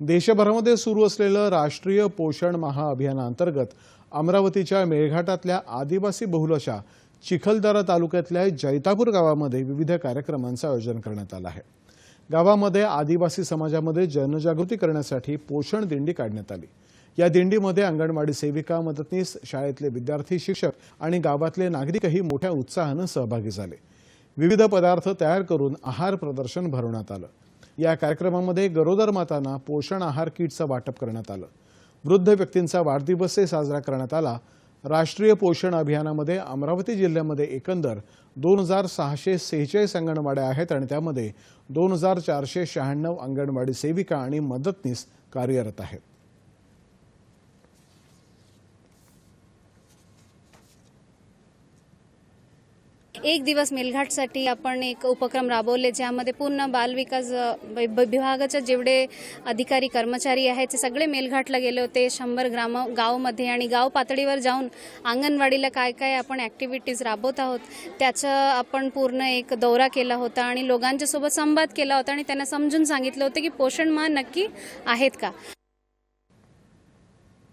देशभरामध्ये सुरू असलेलं राष्ट्रीय पोषण महाअभियानाअंतर्गत अमरावतीच्या मेळघाटातल्या आदिवासी बहुल अशा चिखलदरा तालुक्यातल्या जैतापूर गावामध्ये विविध कार्यक्रमांचं आयोजन करण्यात आलं आहे. गावामध्ये आदिवासी समाजामध्ये जनजागृती करण्यासाठी पोषण दिंडी काढण्यात आली. या दिंडीमध्ये अंगणवाडी सेविका मदतनीस शाळेतले विद्यार्थी शिक्षक आणि गावातले नागरिकही मोठ्या उत्साहानं सहभागी झाले. विविध पदार्थ तयार करून आहार प्रदर्शन भरवण्यात आलं. या कार्यक्रमामध्ये गरोदर मातांना पोषण आहार किटचं वाटप करण्यात आलं. वृद्ध व्यक्तींचा वाढदिवसही साजरा करण्यात आला. राष्ट्रीय पोषण अभियानामध्ये अमरावती जिल्ह्यामध्ये एकंदर दोन हजार सहाशे सेहेचाळीस अंगणवाड्या आहेत आणि त्यामध्ये दोन हजार चारशे शहाण्णव अंगणवाडी सेविका आणि मदतनीस कार्यरत आहेत. एक दिवस मेलघाटसाठी आपण एक उपक्रम राबवले ज्यामध्ये पूर्ण बालविकास अ, विभागाचे जेवढे अधिकारी कर्मचारी आहेत ते सगळे मेलघाटला गेले होते. शंभर ग्राम गावमध्ये आणि गाव पातळीवर जाऊन अंगणवाडीला काय काय आपण ॲक्टिव्हिटीज राबवत आहोत त्याचं आपण पूर्ण एक दौरा केला होता आणि लोकांच्या सोबत संवाद केला होता आणि त्यांना समजून सांगितलं होतं की पोषण मान नक्की आहेत का?